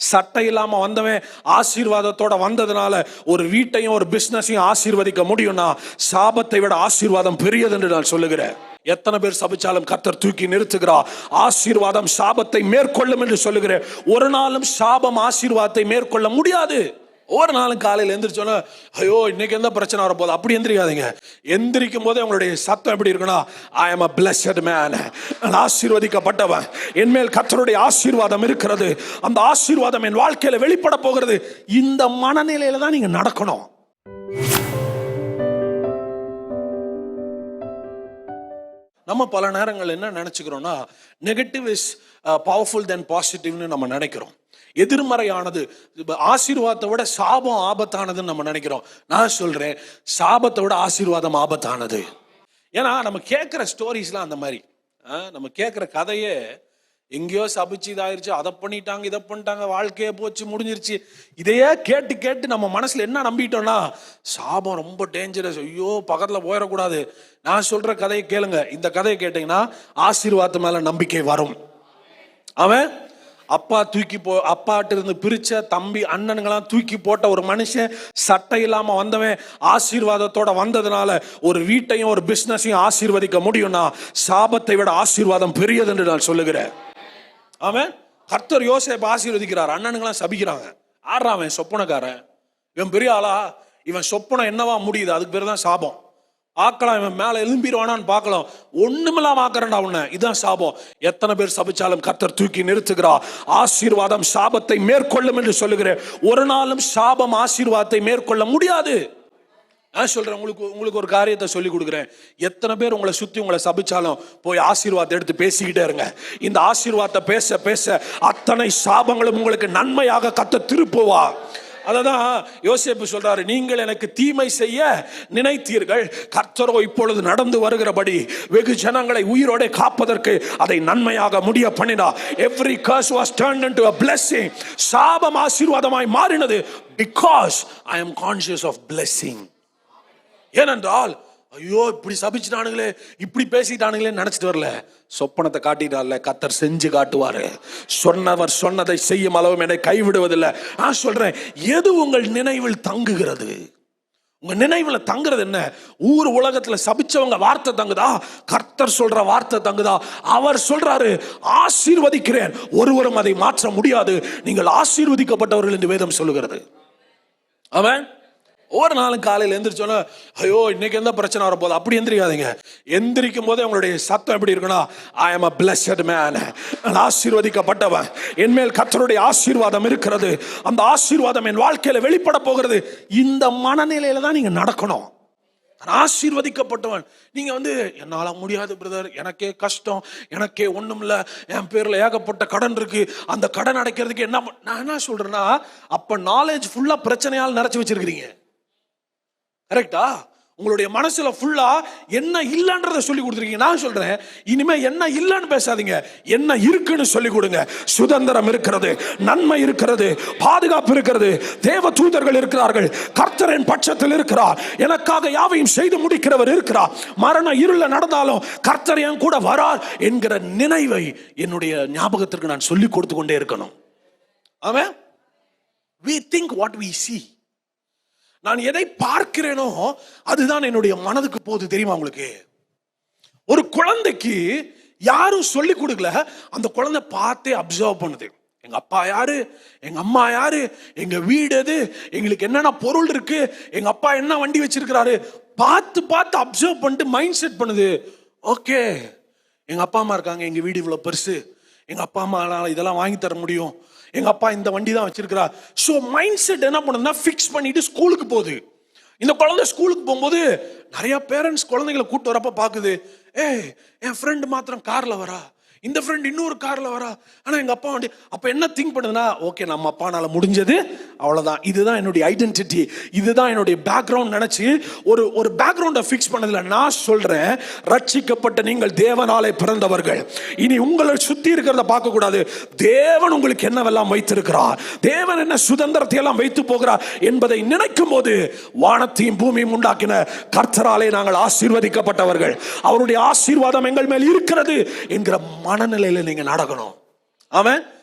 சட்டை இல்லாமல் வந்தவன் ஆசீர்வாதத்தோட வந்ததுனால ஒரு வீட்டையும் ஒரு பிஸ்னஸையும் ஆசீர்வதிக்க முடியும்னா சாபத்தை விட ஆசீர்வாதம் பெரியது என்று நான் சொல்லுகிறேன். எத்தனை பேர் சபிச்சாலும் கர்த்தர் தூக்கி நிறுத்துகிறார் ஆசீர்வாதம் சாபத்தை மேற்கொள்ளும் என்று சொல்லுகிறேன். ஒரு நாளும் சாபம் ஆசீர்வாதத்தை மேற்கொள்ள முடியாது. ஒவ்வொரு நாளும் காலையில் எந்திரிச்சோன்னா ஐயோ இன்னைக்கு எந்த பிரச்சனை வரப்போகுது? அப்படி எந்திரிக்காதீங்க. எந்திரிக்கும் போதே உங்களுடைய சத்தம் எப்படி இருக்குன்னா I am a blessed man நான் ஆசீர்வதிக்கப்பட்டவன். என்மேல் கத்தருடைய ஆசீர்வாதம் இருக்கிறது. அந்த ஆசீர்வாதம் என் வாழ்க்கையில் வெளிப்பட போகிறது. இந்த மனநிலையில தான் நீங்கள் நடக்கணும். நம்ம பல நேரங்கள் என்ன நினைச்சுக்கிறோம்னா நெகட்டிவ் இஸ் பவர்ஃபுல் தென் பாசிட்டிவ்னு நம்ம நினைக்கிறோம். எதிர்மறையானது ஆசீர்வாதத்தை விட சாபம் ஆபத்தானதுன்னு நம்ம நினைக்கிறோம். நான் சொல்றேன் சாபத்தை விட ஆசீர்வாதம் ஆபத்தானது. ஏன்னா நம்ம கேட்குற ஸ்டோரிஸ்லாம் அந்த மாதிரி. நம்ம கேட்குற கதையே எங்கேயோ சபிச்சு இதாயிருச்சு அதை பண்ணிட்டாங்க இதை பண்ணிட்டாங்க வாழ்க்கையே போச்சு முடிஞ்சிருச்சு. இதையே கேட்டு கேட்டு நம்ம மனசுல என்ன நம்பிட்டோம்னா சாபம் ரொம்ப டேஞ்சரஸ் ஐயோ பக்கத்துல போயிடக்கூடாது. நான் சொல்ற கதையை கேளுங்க. இந்த கதையை கேட்டீங்கன்னா ஆசீர்வாதத்து மேல நம்பிக்கை வரும். அவன் அப்பா தூக்கி போ அப்பாட்ட இருந்து பிரிச்ச தம்பி அண்ணனுங்களாம் தூக்கி போட்ட ஒரு மனுஷன் சட்டை இல்லாம வந்தவன் ஆசீர்வாதத்தோட வந்ததுனால ஒரு வீட்டையும் ஒரு பிசினஸையும் ஆசீர்வதிக்க முடியும்னா சாபத்தை விட ஆசீர்வாதம் பெரியது என்று நான் சொல்லுகிறேன். அவன் கர்த்தர் யோசேப்பு ஆசீர்வதிக்கிறார். அண்ணனுங்களாம் சபிக்கிறாங்க. ஆடுறான் அவன் சொப்பனக்காரன். இவன் பெரிய ஆளா? இவன் சொப்பனம் என்னவா முடியுது? அதுக்கு பேர் தான் சாபம். ஆக்கலாம் இவன் மேல எழும்பிடுவானான்னு பார்க்கலாம். ஒண்ணுமில்லாம ஆக்குறேன்டா உன்னை இதுதான் சாபம். எத்தனை பேர் சபிச்சாலும் கர்த்தர் தூக்கி நிறுத்துகிறா. ஆசீர்வாதம் சாபத்தை மேற்கொள்ளும் என்று சொல்லுகிறேன். ஒரு நாளும் சாபம் ஆசீர்வாதத்தை மேற்கொள்ள முடியாது. நான் சொல்றேன் உங்களுக்கு உங்களுக்கு ஒரு காரியத்தை சொல்லி கொடுக்குறேன். எத்தனை பேர் உங்களை சுத்தி உங்களை சபிச்சாலும் போய் ஆசீர்வாதத்தை எடுத்து பேசிக்கிட்டே இருங்க. இந்த ஆசீர்வாதத்தை பேச பேச அத்தனை சாபங்களும் உங்களுக்கு நன்மையாக கத்த திருப்புவா. அததான் யோசேப்பு சொல்றாரு நீங்கள் எனக்கு தீமை செய்ய நினைத்தீர்கள். கர்த்தரோ இப்பொழுது நடந்து வருகிறபடி வெகு ஜனங்களை உயிரோட காப்பதற்கு அதை நன்மையாக முடிய பண்ணினா. Every curse was turn into a blessing சாபம் ஆசீர்வாதமாய் மாறினது because I am conscious of blessing ஏனென்றால் ஐயோ இப்படி சபிச்சிட்டானுங்களே இப்படி பேசிட்டானுங்களே நினைச்சிட்டு வரல. சொப்பனத்தை காட்டிட்டார்ல கத்தர் செஞ்சு காட்டுவார். சொன்னவர் சொன்னதை செய்யும் அளவும் என்னை கைவிடுவதில்லை. நான் சொல்றேன் எது உங்கள் நினைவில் தங்குகிறது? உங்க நினைவுல தங்குறது என்ன? ஊர் உலகத்துல சபிச்சவங்க வார்த்தை தங்குதா? கர்த்தர் சொல்ற வார்த்தை தங்குதா? அவர் சொல்றாரு ஆசீர்வதிக்கிறேன். ஒருவரும் அதை மாற்ற முடியாது. நீங்கள் ஆசீர்வதிக்கப்பட்டவர்கள் என்று வேதம் சொல்லுகிறது. அவன் ஒவ்வொரு நாளும் காலையில் எந்திரிச்சோன்னா ஐயோ இன்னைக்கு எந்த பிரச்சனை வரப்போகுது? அப்படி எந்திரிக்காதீங்க. எந்திரிக்கும் போதே உங்களுடைய சத்தம் எப்படி இருக்குன்னா I am a blessed man நான் ஆசீர்வதிக்கப்பட்டவன். என்மேல் கத்தருடைய ஆசீர்வாதம் இருக்கிறது. அந்த ஆசீர்வாதம் என் வாழ்க்கையில் வெளிப்பட போகிறது. இந்த மனநிலையில தான் நீங்கள் நடக்கணும். ஆசீர்வதிக்கப்பட்டவன். நீங்க வந்து என்னால முடியாது பிரதர். எனக்கே கஷ்டம். எனக்கே ஒண்ணும் இல்ல. என் பேர்ல ஏகப்பட்ட கடன் இருக்கு. அந்த கடன் அடைக்கிறதுக்கு என்ன நான் என்ன சொல்றேன்னா அப்ப நாலேஜ் ஃபுல்லா பிரச்சனையால் நிறைச்சு வச்சிருக்கிறீங்க. கரெக்டா உங்களுடைய மனசுல ஃபுல்லா என்ன இல்லைன்றத சொல்லி கொடுத்துருக்கீங்க. நான் சொல்றேன். இனிமே என்ன இல்லைன்னு பேசாதீங்க. என்ன இருக்குன்னு சொல்லி கொடுங்க. சுதந்திரம் இருக்கிறது நன்மை இருக்கிறது பாதுகாப்பு இருக்கிறது. தேவ தூதர்கள் இருக்கிறார்கள். கர்த்தரின் பட்சத்தில் இருக்கிறார். எனக்காக யாவையும் செய்து முடிக்கிறவர் இருக்கிறார். மரண இருள நடந்தாலும் கர்த்தர் என் கூட வரார் என்கிற நினைவை என்னுடைய ஞாபகத்திற்கு நான் சொல்லி கொடுத்து கொண்டே இருக்கணும். Amen we think what we see நான் எதை பார்க்கிறேனோ அதுதான் என்னுடைய மனதுக்கு போகுது தெரியுமா உங்களுக்கு? ஒரு குழந்தைக்கு யாரும் சொல்லி கொடுக்கல. அந்த குழந்தை பார்த்தே அப்சர்வ் பண்ணுது. எங்க அப்பா யாரு? எங்க அம்மா யாரு? எங்க வீடு எது? எங்களுக்கு என்னென்ன பொருள் இருக்கு? எங்க அப்பா என்ன வண்டி வச்சிருக்கிறாரு? பார்த்து பார்த்து அப்சர்வ் பண்ணிட்டு மைண்ட் செட் பண்ணுது. ஓகே எங்க அப்பா அம்மா இருக்காங்க. எங்க வீடு இவ்வளவு பெருசு. எங்க அப்பா அம்மானால இதெல்லாம் வாங்கி தர முடியும். எங்க அப்பா இந்த வண்டி தான் வச்சிருக்கிறா ஸோ மைண்ட் செட் என்ன பண்ணுதுன்னா ஃபிக்ஸ் பண்ணிட்டு ஸ்கூலுக்கு போகுது. இந்த குழந்தை ஸ்கூலுக்கு போகும்போது நிறைய பேரண்ட்ஸ் குழந்தைங்களை கூப்பிட்டு வரப்ப பாக்குது ஏய் என் ஃப்ரெண்டு மாத்திரம் கார்ல வரா. இந்த ஃப்ரெண்ட் இன்னொரு காரில் வரா. ஆனா எங்கள் அப்பா வண்டி அப்போ என்ன திங்க் பண்ணுதுன்னா ஓகே நம்ம அப்பானால முடிஞ்சது. அவ்வளோதான் இதுதான் என்னுடைய ஐடென்டிட்டி இதுதான் என்னுடைய பேக்ரவுண்ட் நினச்சி ஒரு ஒரு பேக்ரவுண்டை ஃபிக்ஸ் பண்ணதில் நான் சொல்கிறேன் ரட்சிக்கப்பட்ட நீங்கள் தேவனாலே பிறந்தவர்கள். இனி உங்களை சுற்றி இருக்கிறத பார்க்கக்கூடாது. தேவன் உங்களுக்கு என்னவெல்லாம் வைத்திருக்கிறார்? தேவன் என்ன சுதந்திரத்தை எல்லாம் வைத்து போகிறார் என்பதை நினைக்கும் போது வானத்தையும் பூமியும் உண்டாக்கின கர்த்தராலே நாங்கள் ஆசீர்வதிக்கப்பட்டவர்கள். அவருடைய ஆசீர்வாதம் எங்கள் மேல் இருக்கிறது என்கிற மனநிலையில நீங்க நடக்கணும். அவன்